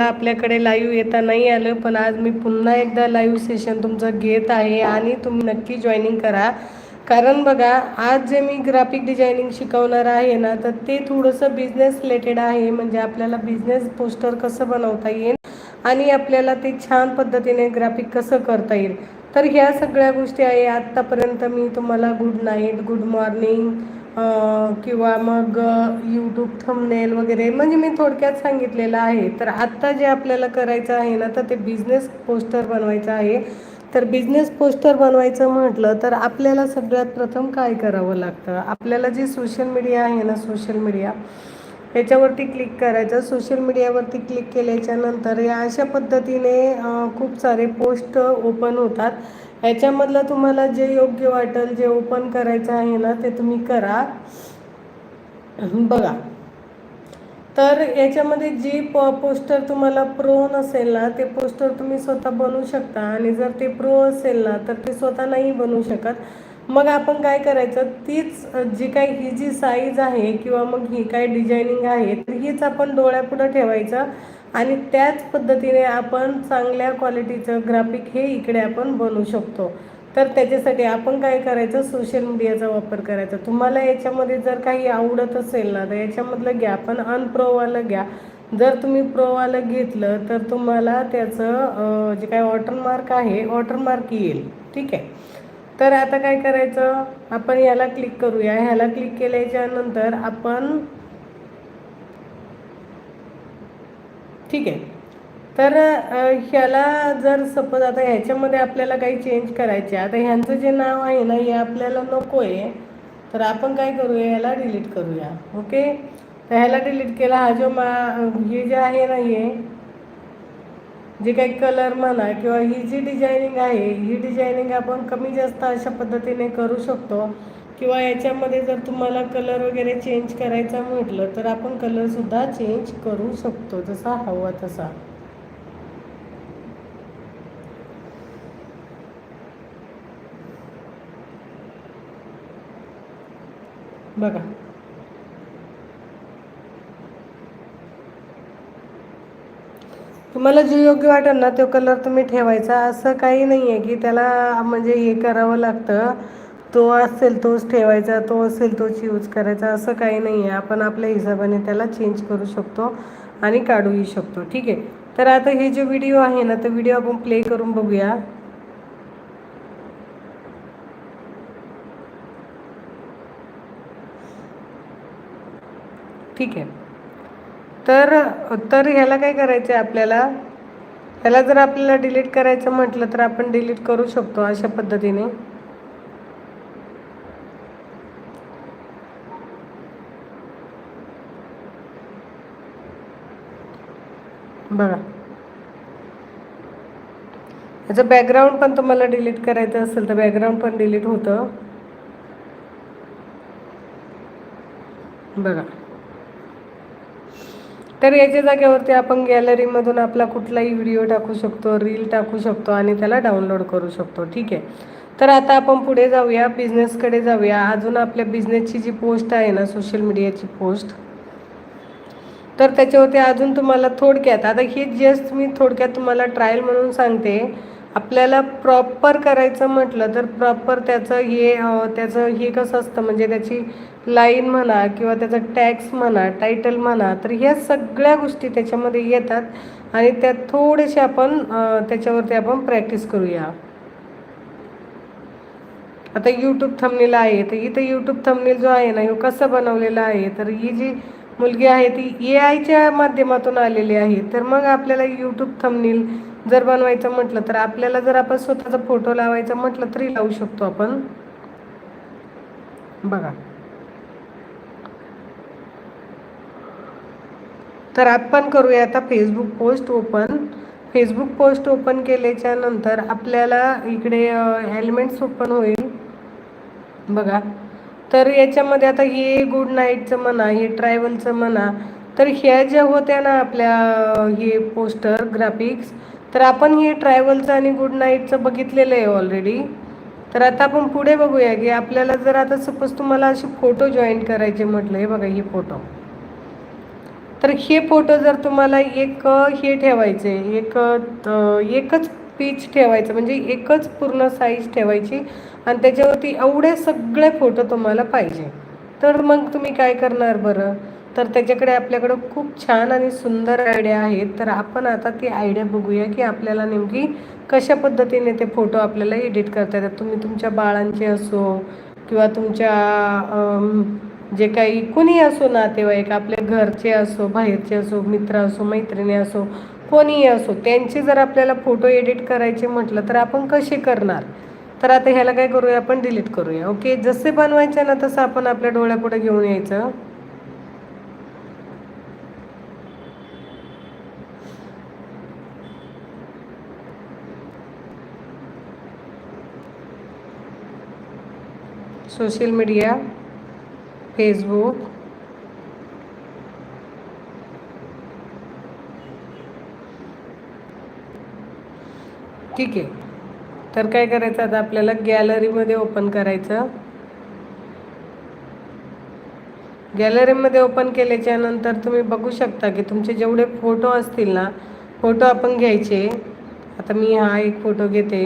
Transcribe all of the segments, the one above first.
आपल्याकडे लाईव्ह येता नाही आलं पण आज मी पुन्हा एकदा लाईव्ह सेशन तुमचं घेत आहे आणि तुम्ही नक्की जॉईनिंग करा. कारण बघा आज जे मी ग्राफिक डिझायनिंग शिकवणार आहे ना तर ते थोडंसं बिझनेस रिलेटेड आहे. म्हणजे आपल्याला बिझनेस पोस्टर कसं बनवता येईल आणि आपल्याला ते छान पद्धतीने ग्राफिक कसं करता येईल. तर ह्या सगळ्या गोष्टी आहे. आत्तापर्यंत मी तुम्हाला गुड नाईट गुड मॉर्निंग किंवा मग यूट्यूब थंबनेल वगैरे म्हणजे मी थोडक्यात सांगितलेलं आहे. तर आत्ता जे आपल्याला करायचं आहे ना तर ते बिझनेस पोस्टर बनवायचं आहे. तर बिझनेस पोस्टर बनवायचं म्हटलं तर आपल्याला सगळ्यात प्रथम काय करावं लागतं? आपल्याला जी सोशल मीडिया आहे ना सोशल मीडिया याच्यावरती क्लिक करायचं. सोशल मीडियावरती क्लिक केल्याच्यानंतर या अशा पद्धतीने खूप सारे पोस्ट ओपन होतात. याच्यामधलं तुम्हाला जे योग्य वाटेल जे ओपन करायचं आहे ना ते तुम्ही करा. बघा. तर याच्यामध्ये जी प पोस्टर तुम्हाला प्रो नसेल ना ते पोस्टर तुम्ही स्वतः बनवू शकता. आणि जर ते प्रो असेल ना तर ते स्वतः नाही बनवू शकत. मग आपण काय करायचं? तीच जी काही ही जी साईज आहे किंवा मग ही काय डिझायनिंग आहे तर हीच आपण डोळ्यापुढं ठेवायचं. आणि त्याच पद्धतीने आपण चांगल्या क्वालिटीचं ग्राफिक हे इकडे आपण बनवू शकतो. तर त्याच्यासाठी आपण काय करायचं? सोशल मीडियाचा वापर करायचा. तुम्हाला याच्यामध्ये जर काही आवडत असेल ना तर याच्यामधलं घ्या. पण अनप्रोवालं घ्या. जर तुम्ही प्रोवालं घेतलं तर तुम्हाला त्याचं जे काय वॉटरमार्क आहे वॉटरमार्क येईल. ठीक आहे? तर आता काय करायचं? आपण याला क्लिक करूया. ह्याला क्लिक केल्याच्यानंतर आपण ठीक आहे. तर ह्याला जर सपोज आता ह्याच्यामध्ये आपल्याला काही चेंज करायचे आता ह्यांचं जे नाव आहे ना हे आपल्याला नको आहे तर आपण काय करूया ह्याला डिलीट करूया. ओके तर ह्याला डिलीट केला हा जो मा हे जे आहे ना हे जे काही कलर म्हणा किंवा ही जी डिझायनिंग आहे ही डिझायनिंग आपण कमी जास्त अशा पद्धतीने करू शकतो. किंवा याच्यामध्ये जर तुम्हाला कलर वगैरे चेंज करायचा म्हटलं तर आपण कलरसुद्धा चेंज करू शकतो जसा हवा तसा. बघा. तुम्हाला जे योग्य वाटेल ना तो कलर तुम्ही ठेवायचा. असं काही नाही आहे की त्याला म्हणजे हे करावं लागतं. तो असेल तोच ठेवायचा तो असेल तोच यूज करायचा असं काही नाही आहे आपण आपल्या हिशोबाने त्याला चेंज करू शकतो आणि काढूही शकतो. ठीक आहे? तर आता हे जे व्हिडिओ आहे ना तर व्हिडिओ आपण प्ले करून बघूया. ठीक आहे? तर तर ह्याला काय करायचं आहे आपल्याला? ह्याला जर आपल्याला डिलीट करायचं म्हटलं तर आपण डिलीट करू शकतो अशा पद्धतीने. बघा. याचं बॅकग्राऊंड पण तुम्हाला डिलीट करायचं असेल तर बॅकग्राऊंड पण डिलीट होतं. बघा. तर याच्या जागेवरती आपण गॅलरीमधून आपला कुठलाही व्हिडिओ टाकू शकतो रील टाकू शकतो आणि त्याला डाउनलोड करू शकतो. ठीक आहे? तर आता आपण पुढे जाऊया. बिझनेसकडे जाऊया. अजून आपल्या बिझनेसची जी पोस्ट आहे ना सोशल मीडियाची पोस्ट तर त्याच्यावरती अजून तुम्हाला थोडक्यात आता हे जस्ट मी थोडक्यात तुम्हाला ट्रायल म्हणून सांगते. आपल्याला प्रॉपर करायचं म्हटलं तर प्रॉपर त्याचं हे त्याचं हे कसं असतं म्हणजे त्याची लाईन म्हणा किंवा त्याचा टॅक्स म्हणा टायटल म्हणा तर ह्या सगळ्या गोष्टी त्याच्यामध्ये येतात आणि त्यात थोडेसे आपण त्याच्यावरती आपण प्रॅक्टिस करूया. आता यूट्यूब थंबनेल आहे तर इथं यूट्यूब थंबनेल जो आहे ना हे कसं बनवलेलं आहे तर ही जी मुलगी आहे ती ए आयच्या माध्यमातून आलेली आहे. तर मग आपल्याला यूट्यूब थंबनेल जर बनवायचं म्हटलं तर आपल्याला जर आपण स्वतःचा फोटो लावायचा म्हटलं तरी लावू शकतो आपण. बघा. तर आपण करूया आता Facebook post open Facebook post open केल्याच्यानंतर आपल्याला इकडे एलिमेंट्स ओपन होईल. बघा. तर याच्यामध्ये आता हे गुड नाईटचं म्हणा हे ट्रॅव्हलचं म्हणा तर ह्या ज्या होत्या ना आपल्या हे पोस्टर ग्राफिक्स तर आपण हे ट्रॅव्हलचं आणि गुड नाईटचं बघितलेलं आहे ऑलरेडी तर आता आपण पुढे बघूया की आपल्याला जर आता सपोज तुम्हाला असे फोटो जॉईन करायचे म्हटलं हे बघा हे फोटो तर हे फोटो जर तुम्हाला एक हे ठेवायचे एक एकच पीच ठेवायचं म्हणजे एकच पूर्ण साईज ठेवायची आणि त्याच्यावरती एवढे सगळे फोटो तुम्हाला पाहिजे. तर मग तुम्ही काय करणार बरं? तर त्याच्याकडे आपल्याकडं खूप छान आणि सुंदर आयडिया आहेत. तर आपण आता ती आयडिया बघूया की आपल्याला नेमकी कशा पद्धतीने ते फोटो आपल्याला एडिट करता येतात. तुम्ही तुमच्या बाळांचे असो किंवा तुमच्या जे काही कुणी असो नातेवाईक आपल्या घरचे असो बाहेरचे असो मित्र असो मैत्रिणी असो कोणीही असो त्यांचे जर आपल्याला फोटो एडिट करायचे म्हटलं तर आपण कसे करणार? तर आता ह्याला काय करूया? आपण डिलीट करूया. ओके जसे बनवायचे ना तसं आपण आपल्या डोळ्यापुढे घेऊन यायचं. सोशल मीडिया फेसबुक ठीक आहे. तर काय करायचं आता आपल्याला गॅलरीमध्ये ओपन करायचं. गॅलरीमध्ये ओपन केल्याच्यानंतर तुम्ही बघू शकता की तुमचे जेवढे फोटो असतील ना फोटो आपण घ्यायचे. आता मी हा एक फोटो घेते.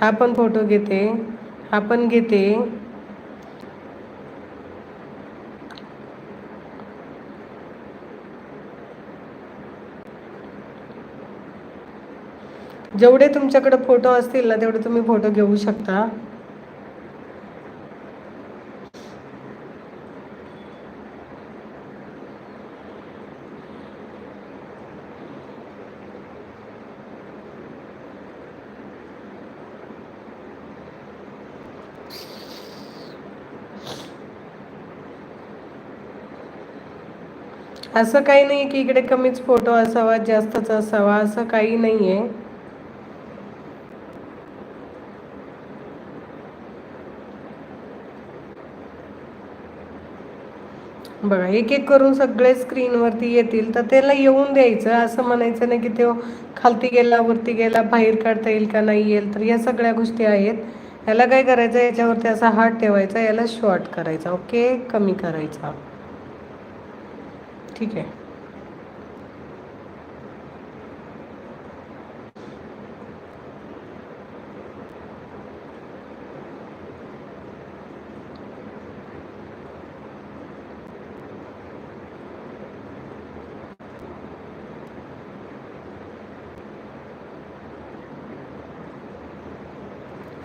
हा पण फोटो घेते. हा पण घेते. जेवढे तुमच्याकडे फोटो असतील ना तेवढे तुम्ही फोटो घेऊ शकता. असं काही नाही की इकडे कमीच फोटो असावा जास्तच असावा असं काही नाही आहे बघा एक एक करून सगळे स्क्रीनवरती येतील तर त्याला येऊन द्यायचं. असं म्हणायचं नाही की तो खालती गेला वरती गेला बाहेर काढता येईल का नाही येईल. तर या सगळ्या गोष्टी आहेत. याला काय करायचं? याच्यावरती असा हात ठेवायचा याला शॉर्ट करायचा. ओके कमी करायचा. ठीक आहे.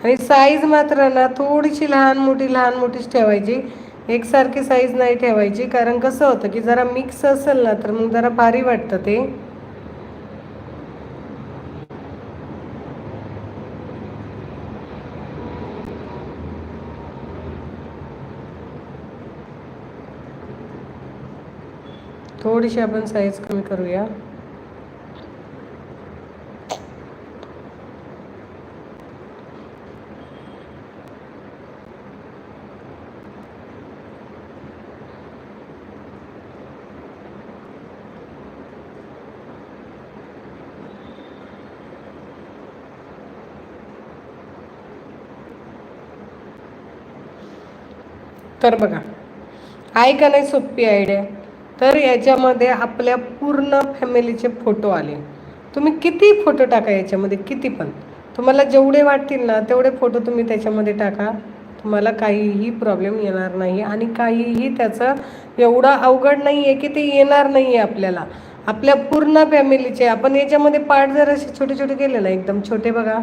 आणि साईज मात्र ना थोडीशी लहान मोठी लहान मोठीच ठेवायची. एकसारखी साईज नाही ठेवायची. कारण कसं होतं की जरा मिक्स असेल ना तर मग जरा भारी वाटतं ते. थोडीशी आपण साईज कमी करूया. तर बघा आहे का नाही सोपी आयडिया तर याच्यामध्ये आपल्या पूर्ण फॅमिलीचे फोटो आले. तुम्ही किती फोटो टाका याच्यामध्ये? किती पण. तुम्हाला जेवढे वाटतील ना तेवढे फोटो तुम्ही त्याच्यामध्ये टाका. तुम्हाला काहीही प्रॉब्लेम येणार नाही आणि काहीही त्याचं एवढं अवघड नाही आहे की ते येणार नाही आहे आपल्याला. आपल्या पूर्ण फॅमिलीचे आपण याच्यामध्ये पार्ट जर असे छोटे छोटे केले ना एकदम छोटे बघा.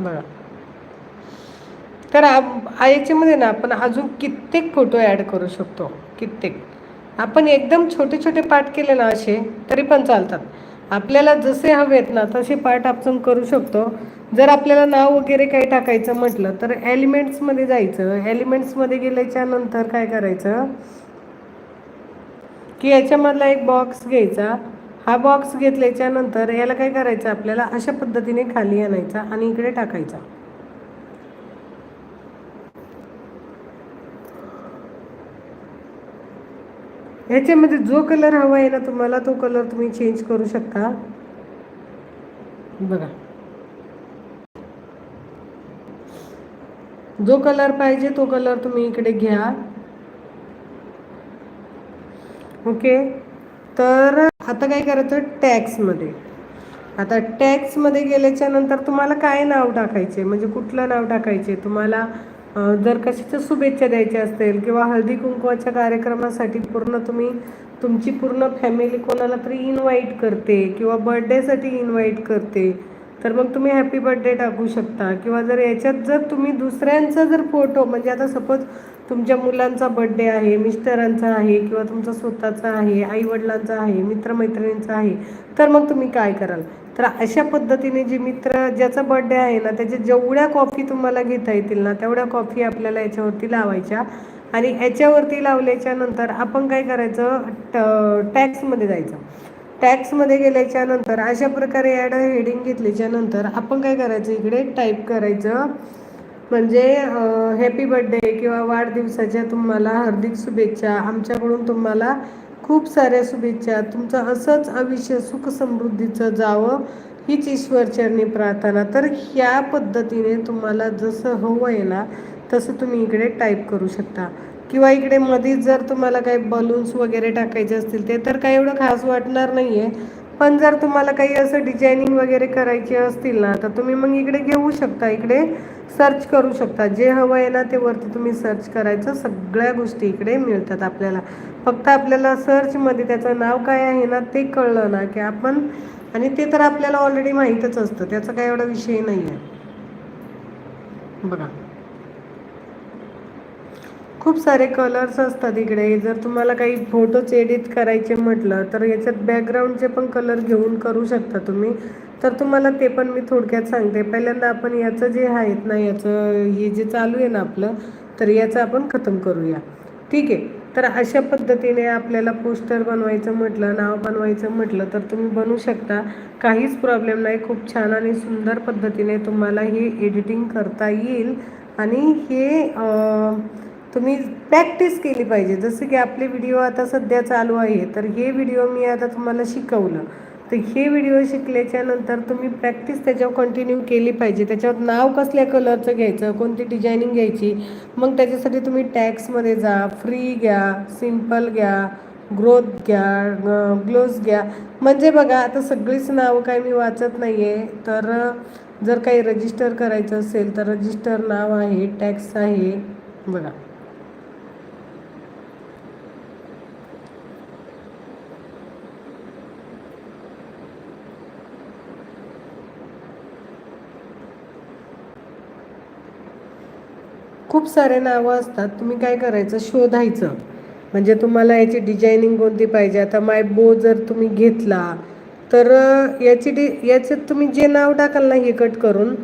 बघा. तर आ- याच्यामध्ये ना आपण अजून कित्येक फोटो ॲड करू शकतो कित्येक. आपण एकदम छोटे छोटे पाठ केले ना असे तरी पण चालतात. आपल्याला जसे हवेत ना तसे पाठ आपण करू शकतो. जर आपल्याला नाव वगैरे काही टाकायचं म्हटलं तर एलिमेंट्समध्ये जायचं. एलिमेंट्समध्ये गेल्याच्यानंतर काय करायचं? की याच्यामधला एक बॉक्स घ्यायचा. हा बॉक्स घेतल्याच्या नंतर याला काय करायचं? आपल्याला अशा पद्धतीने खाली आणायचा आणि इकडे टाकायचा. ह्याच्यामध्ये जो कलर हवा आहे ना तुम्हाला तो कलर तुम्ही चेंज करू शकता. बघा. जो कलर पाहिजे तो कलर तुम्ही इकडे घ्या. ओके तर आता काय करायचं? टॅक्समध्ये. आता टॅक्समध्ये गेल्याच्यानंतर तुम्हाला काय नाव टाकायचे? म्हणजे कुठलं नाव टाकायचे? तुम्हाला जर कशाच्या शुभेच्छा द्यायच्या असतील किंवा हळदी कुंकवाच्या कार्यक्रमासाठी पूर्ण तुम्ही तुमची पूर्ण फॅमिली कोणाला तरी इन्व्हाइट करते किंवा बर्थडेसाठी इन्व्हाइट करते तर मग तुम्ही हॅपी बर्थडे टाकू शकता. किंवा जर याच्यात जर तुम्ही दुसऱ्यांचा जर फोटो म्हणजे आता सपोज तुमच्या मुलांचा बड्डे आहे मिस्टरांचा आहे किंवा तुमचा स्वतःचा आहे आईवडिलांचा आहे मित्रमैत्रिणींचा आहे तर मग तुम्ही काय कराल? तर अशा पद्धतीने जे मित्र ज्याचा बड्डे आहे ना त्याच्या जेवढ्या कॉफी तुम्हाला घेता येतील ना तेवढ्या कॉफी आपल्याला याच्यावरती लावायच्या. आणि याच्यावरती लावल्याच्या नंतर आपण काय करायचं ट टॅक्समध्ये जायचं. टॅक्समध्ये गेल्याच्यानंतर अशा प्रकारे ॲड हेडिंग घेतल्याच्या नंतर आपण काय करायचं? इकडे टाईप करायचं. म्हणजे हॅपी बर्थडे किंवा वाढदिवसाच्या तुम्हाला हार्दिक शुभेच्छा. आमच्याकडून तुम्हाला खूप साऱ्या शुभेच्छा. तुमचं असंच आयुष्य सुख समृद्धीचं जावं हीच ईश्वरचरणी प्रार्थना. तर ह्या पद्धतीने तुम्हाला जसं हवं आहे ना तसं तुम्ही इकडे टाईप करू शकता. किंवा इकडे मधीच जर तुम्हाला काही बलून्स वगैरे टाकायचे असतील ते तर काही एवढं खास वाटणार नाही आहे पण जर तुम्हाला काही असं डिझायनिंग वगैरे करायची असतील ना तर तुम्ही मग इकडे घेऊ शकता. इकडे सर्च करू शकता. जे हवं आहे ना ते वरती तुम्ही सर्च करायचं. सगळ्या गोष्टी इकडे मिळतात आपल्याला. फक्त आपल्याला सर्चमध्ये त्याचं नाव काय आहे ना ते कळलं ना की आपण आणि ते तर आपल्याला ऑलरेडी माहीतच असतं. त्याचा काही एवढा विषय नाही आहे बघा. खूप सारे कलर्स असतात इकडे. जर तुम्हाला काही फोटोज एडिट करायचे म्हटलं तर याच्यात बॅकग्राऊंडचे पण कलर घेऊन करू शकता तुम्ही. तर तुम्हाला ते पण मी थोडक्यात सांगते. पहिल्यांदा आपण याचं जे आहेत ना याचं हे जे चालू आहे ना आपलं तर याचं आपण खतम करूया. ठीक आहे? तर अशा पद्धतीने आपल्याला पोस्टर बनवायचं म्हटलं नाव बनवायचं म्हटलं तर तुम्ही बनवू शकता. काहीच प्रॉब्लेम नाही. खूप छान आणि सुंदर पद्धतीने तुम्हाला हे एडिटिंग करता येईल. आणि हे तुम्ही प्रॅक्टिस केली पाहिजे. जसं की आपले व्हिडिओ आता सध्या चालू आहे तर हे व्हिडिओ मी आता तुम्हाला शिकवलं. तर हे व्हिडिओ शिकल्याच्यानंतर तुम्ही प्रॅक्टिस त्याच्यावर कंटिन्यू केली पाहिजे. त्याच्यावर नाव कसल्या कलरचं घ्यायचं कोणती डिझायनिंग घ्यायची मग त्याच्यासाठी तुम्ही टॅक्समध्ये जा फ्री घ्या सिंपल घ्या ग्रोथ घ्या ग्लोज घ्या. म्हणजे बघा आता सगळीच नावं काय मी वाचत नाही आहे तर जर काही रजिस्टर करायचं असेल तर रजिस्टर नाव आहे टॅक्स आहे. बघा. खूप सारे नावं असतात. तुम्ही काय करायचं? शोधायचं. म्हणजे तुम्हाला याची डिझायनिंग कोणती पाहिजे? आता माय बो जर तुम्ही घेतला तर याची डि याच्यात तुम्ही जे नाव टाकाल ना हे कट करून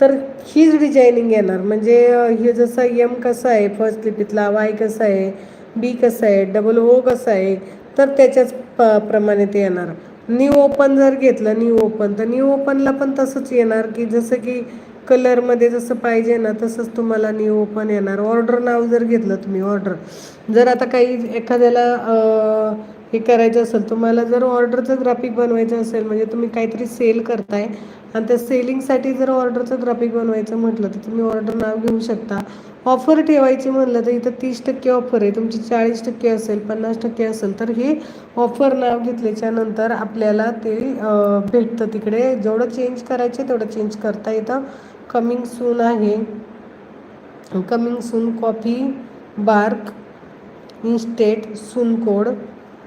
तर हीच डिझायनिंग येणार. म्हणजे हे जसं यम कसं आहे? फर्स्ट लिपीतला वाय कसं आहे? बी कसं आहे? डबल ओ कसं आहे? तर त्याच्याच प प्रमाणे ते येणार. न्यू ओपन जर घेतलं न्यू ओपन तर न्यू ओपनला पण तसंच येणार की जसं की कलरमध्ये जसं पाहिजे ना तसंच तुम्हाला न्यू ओपन येणार. ऑर्डर नाव जर घेतलं तुम्ही ऑर्डर जर आता काही एखाद्याला हे करायचं असेल तुम्हाला जर ऑर्डरचं ग्राफिक बनवायचं असेल म्हणजे तुम्ही काहीतरी सेल करताय आणि त्या सेलिंगसाठी जर ऑर्डरचं ग्राफिक बनवायचं म्हटलं तर तुम्ही ऑर्डर नाव घेऊ शकता. ऑफर ठेवायची म्हणलं तर इथं तीस टक्के ऑफर आहे. तुमची चाळीस टक्के असेल पन्नास टक्के असेल तर हे ऑफर नाव घेतल्याच्या नंतर आपल्याला ते भेटतं तिकडे. जेवढं चेंज करायचे तेवढं चेंज करता येतं. कमिंग सून आहे. Coming soon coffee, bark, instant, soon code.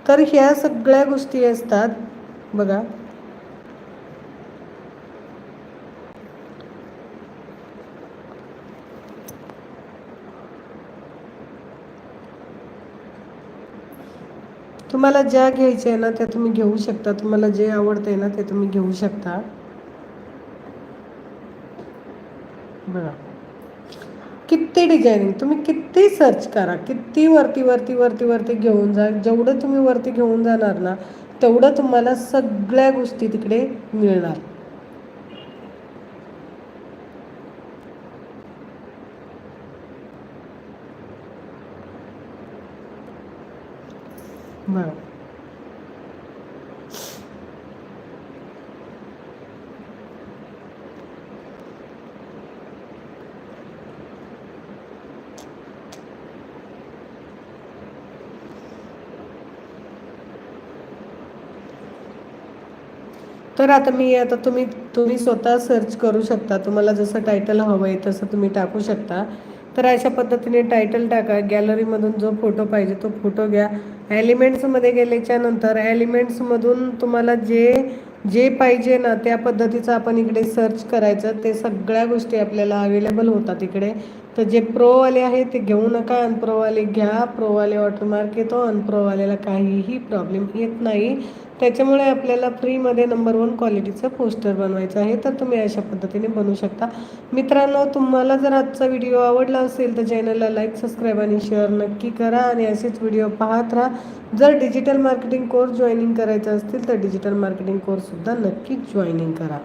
तर ह्या सगळ्या गोष्टी असतात. बघा. तुम्हाला ज्या घ्यायच्या आहे ना, त्या तुम्ही घेऊ शकता. तुम्हाला जे आवडतंय ना, ते तुम्ही घेऊ शकता. बघा. किती डिझायनिंग तुम्ही किती सर्च करा किती वरती वरती वरती वरती घेऊन जा जेवढं तुम्ही वरती घेऊन जाणार ना तेवढं तुम्हाला सगळ्या गोष्टी तिकडे मिळणार बघा तर आता मी आता तुम्ही तुम्ही स्वतः सर्च करू शकता. तुम्हाला जसं टायटल हवं आहे तसं तुम्ही टाकू शकता. तर अशा पद्धतीने टायटल टाका. गॅलरीमधून जो फोटो पाहिजे तो फोटो घ्या. ॲलिमेंट्समध्ये गेल्याच्यानंतर ॲलिमेंट्समधून तुम्हाला जे जे पाहिजे ना त्या पद्धतीचं आपण इकडे सर्च करायचं. ते सगळ्या गोष्टी आपल्याला अवेलेबल होतात इकडे. तर जे प्रोवाले आहे ते घेऊ नका. अनप्रोवाले घ्या. प्रोवाले वॉटरमार्क येतो अनप्रोवाल्याला काहीही प्रॉब्लेम येत नाही. त्याच्यामुळे आपल्याला फ्रीमध्ये नंबर वन क्वालिटीचं पोस्टर बनवायचं आहे. तर तुम्ही अशा पद्धतीने बनवू शकता. मित्रांनो तुम्हाला जर आजचा व्हिडिओ आवडला असेल तर चॅनलला लाईक सबस्क्राईब आणि शेअर नक्की करा. आणि असेच व्हिडिओ पाहत राहा. जर डिजिटल मार्केटिंग कोर्स जॉईनिंग करायचं असतील तर डिजिटल मार्केटिंग कोर्ससुद्धा नक्की जॉईनिंग करा.